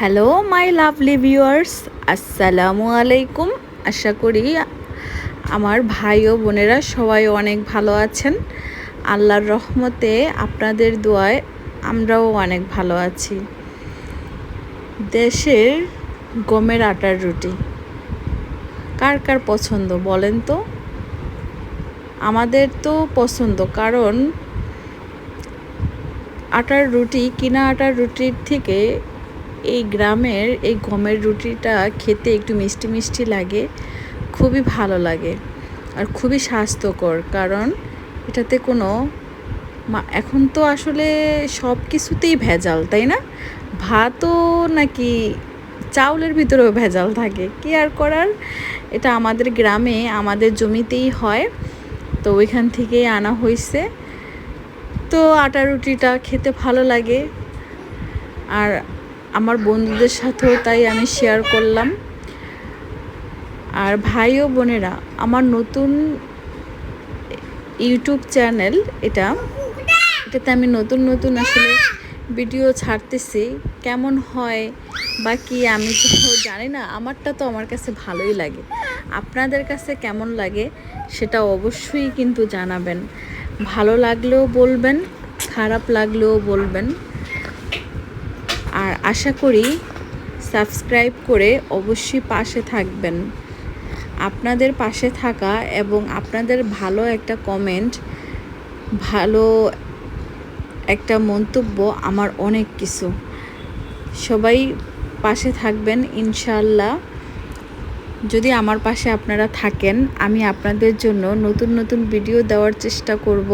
Hello my lovely viewers আসসালামু আলাইকুম আশা করি আমার ভাই ও বোনেরা সবাই অনেক ভালো আছেন। আল্লাহর রহমতে আপনাদের দোয়ায় আমরাও অনেক ভালো আছি। দেশের গমের আটার রুটি কার কার পছন্দ বলেন তো? আমাদের তো পছন্দ, কারণ আটার রুটি, কিনা আটার রুটির থেকে এই গ্রামের এই গমের রুটিটা খেতে একটু মিষ্টি মিষ্টি লাগে, খুবই ভালো লাগে আর খুবই স্বাস্থ্যকর কারণ এটাতে কোনো এখন তো আসলে সব কিছুতেই ভেজাল, তাই না? ভাতও নাকি চাউলের ভিতরেও ভেজাল থাকে, কি আর করার? এটা আমাদের গ্রামে, আমাদের জমিতেই হয়, তো ওইখান থেকেই আনা হয়েছে তো আটা রুটিটা খেতে ভালো লাগে। আর আমার বন্ধুদের সাথেও তাই আমি শেয়ার করলাম। আর ভাই ও বোনেরা, আমার নতুন ইউটিউব চ্যানেল এটা, এটাতে আমি নতুন নতুন আসলে ভিডিও ছাড়তেছি, কেমন হয় বা কি আমি তো জানি না, আমারটা তো আমার কাছে ভালোই লাগে। আপনাদের কাছে কেমন লাগে সেটা অবশ্যই কিন্তু জানাবেন। ভালো লাগলেও বলবেন, খারাপ লাগলেও বলবেন। আর আশা করি সাবস্ক্রাইব করে অবশ্যই পাশে থাকবেন। আপনাদের পাশে থাকা এবং আপনাদের ভালো একটা কমেন্ট ভালো একটা মন্তব্য আমার অনেক কিছু। সবাই পাশে থাকবেন ইনশাল্লাহ যদি আমার পাশে আপনারা থাকেন, আমি আপনাদের জন্য নতুন নতুন ভিডিও দেওয়ার চেষ্টা করব।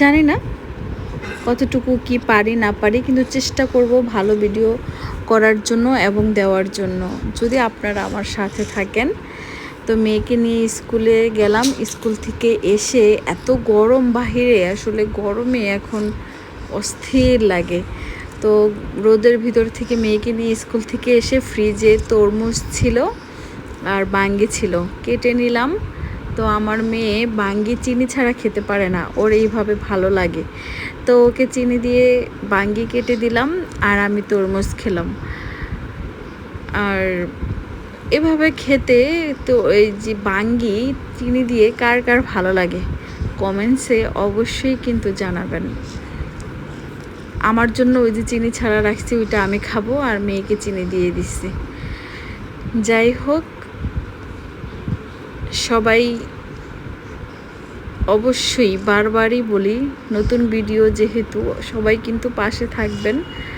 জানি না। কতটুকু কি পারি, না পারি, কিন্তু চেষ্টা করব ভালো ভিডিও করার জন্য এবং দেওয়ার জন্য। যদি আপনারা আমার সাথে থাকেন, তো মেয়েকে নিয়ে স্কুলে গেলাম। স্কুল থেকে এসে এত গরম বাহিরে, আসলে গরমে এখন অস্থির লাগে। তো রোদের ভিতর থেকে মেয়েকে নিয়ে স্কুল থেকে এসে ফ্রিজে তরমুজ ছিল আর বাঙ্গি ছিল। কেটে নিলাম। তো আমার মেয়ে বাঙ্গি চিনি ছাড়া খেতে পারে না, ওর এইভাবে ভালো লাগে। তো ওকে চিনি দিয়ে বাঙ্গি কেটে দিলাম আর আমি তরমুজ খেলাম। আর এভাবে খেতে তো এই যে বাঙ্গি চিনি দিয়ে কার কার ভালো লাগে, কমেন্টসে অবশ্যই কিন্তু জানাবেন। আমার জন্য ওই যে চিনি ছাড়া রাখছি, ওইটা আমি খাব আর মেয়েকে চিনি দিয়ে দিচ্ছি। যাই হোক সবাই অবশ্যই বারবারই বলি নতুন ভিডিও যেহেতু সবাই কিন্তু পাশে থাকবেন।